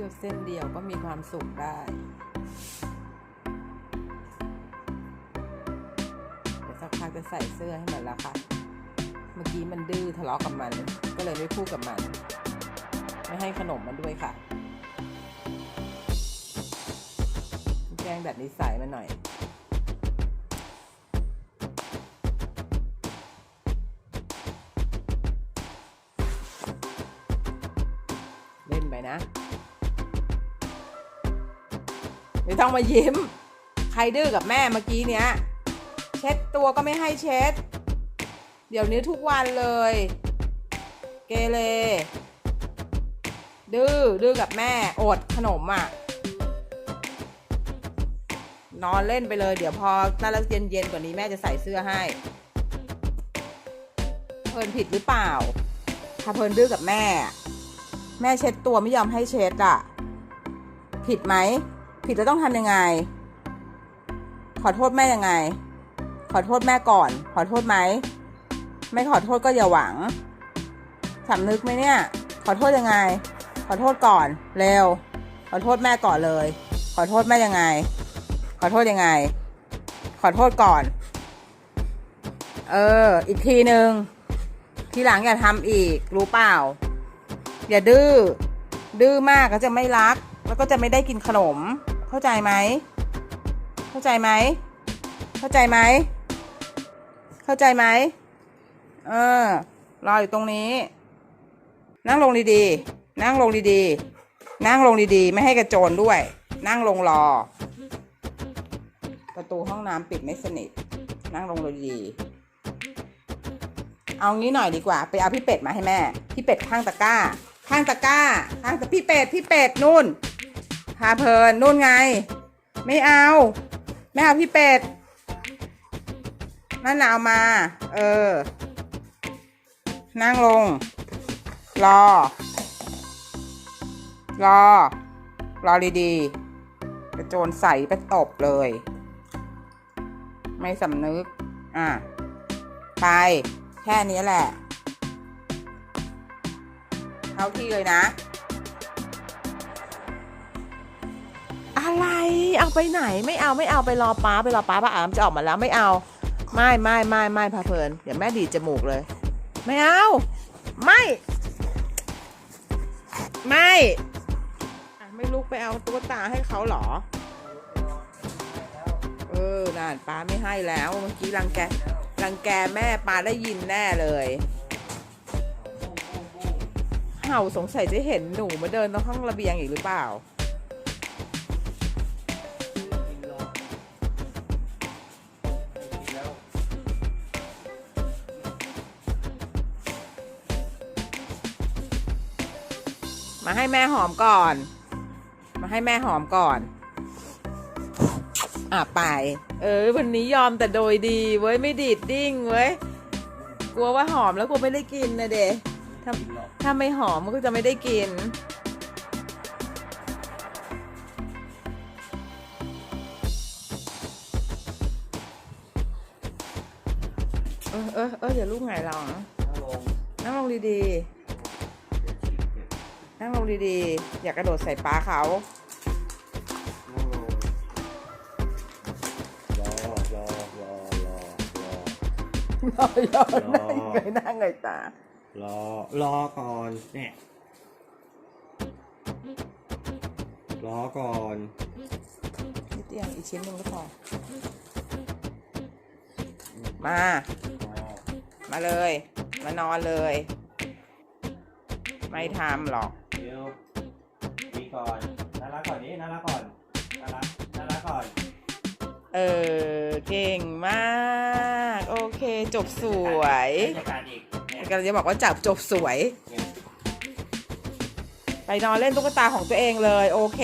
ลือกเส้นเดียวก็มีความสุขได้ เดี๋ยวสักพักจะใส่เสื้อให้มันแล้วค่ะ เมื่อกี้มันดื้อทะเลาะกับมัน ก็เลยไม่พูดกับมัน ไม่ให้ขนมมันด้วยค่ะ แกล้งดัดนิสัยมันหน่อยเล่นไปนะ ไม่ต้องมายิ้ม ใครดื้อกับแม่เมื่อกี้เนี้ย เช็ดตัวก็ไม่ให้เช็ด เดี๋ยวนี้ทุกวันเลย เกเรดื้อดื้อกับแม่อดขนมอะ นอนเล่นไปเลย เดี๋ยวพอน่ารักเย็นเย็นๆกว่านี้แม่จะใส่เสื้อให้ เพลินผิดหรือเปล่า ถ้าเพลินดื้อกับแม่ แม่เช็ดตัวไม่ยอมให้เช็ดอะ ผิดไหม ผิดแล้วต้องทำยังไง ขอโทษแม่ยังไง ขอโทษแม่ก่อน ขอโทษไหม ไม่ขอโทษก็อย่าหวังสำนึกไหมเนี่ย ขอโทษยังไง ขอโทษก่อน เร็ว ขอโทษแม่ก่อนเลย ขอโทษแม่ยังไง ขอโทษยังไง ขอโทษก่อน เออ อีกทีหนึ่งทีหลังอย่าทำอีก รู้เปล่า อย่าดื้อ ดื้อมากก็จะไม่รัก แล้วก็จะไม่ได้กินขนม เข้าใจไหม เข้าใจไหม เข้าใจไหม เข้าใจไหม เออ รออยู่ตรงนี้ นั่งลงดีๆ นั่งลงดีๆ นั่งลงดีๆ ไม่ให้กระโจนด้วย นั่งลงรอ ประตูห้องน้ำปิดไม่สนิท นั่งลงดีๆ เอางี้หน่อยดีกว่า ไปเอาพี่เป็ดมาให้แม่ พี่เป็ดข้างตะกร้าข้างตะกร้าข้างตะพี่เป็ด พี่เป็ดนู่น พาเพลินนู่นไง ไม่เอา ไม่เอาพี่เป็ดนั่นเอามา เออ นั่งลง รอ รอ รอดีๆกระโจนใส่ไปตบเลย ไม่สำนึก อะ ไป แค่นี้แหละเข้าที่เลยนะ อะไรเอาไปไหนไม่เอาไม่เอาไปรอป้าไปรอป้าป้าอามจะออกมาแล้วไม่เอา ไม่ไม่ไม่ไม่พาเพลินเดี๋ยวแม่ดีจมูกเลย ไม่เอา ไม่ ไม่ไม่ลุกไปเอาตุ๊กตาให้เขาเหรอ เออน่านป้าไม่ให้แล้วเมื่อกี้รังแกรังแกแม่ป้าได้ยินแน่เลยเห่าสงสัยจะเห็นหนูมาเดินตรงห้องระเบียงอีกหรือเปล่า มาให้แม่หอมก่อน มาให้แม่หอมก่อน อะไป เออ วันนี้ยอมแต่โดยดีเว้ยไม่ดีดดิ้งเว้ย กลัวว่าหอมแล้วกลัวไม่ได้กินนะเดถ้าถ้าไม่หอมก็จะไม่ได้กินเออเออเออเดี๋ยวลูกหงายหลังนั่งลงดีๆ นั่งลงดีๆ อย่ากกระโดดใส่ป้าเขา รอรอรอรอรอ รอยอนั่งไงหน้าไงตา รอ รอก่อนเนี่ยรอก่อนนิดเดียวอีกชิ้นหนึ่งก็พอ มามาเลย มานอนเลย ไม่ทำหรอกเดี๋ยวดีก่อนน่ารักก่อนนี้น่ารักก่อนน่ารักน่ารักก่อน เออ เก่งมาก โอเค จบสวยจัดการอีกเนี่ยกำลังจะบอกว่าจับจบสวยเนี่ยไปนอนเล่นตุ๊กตาของตัวเองเลย โอเค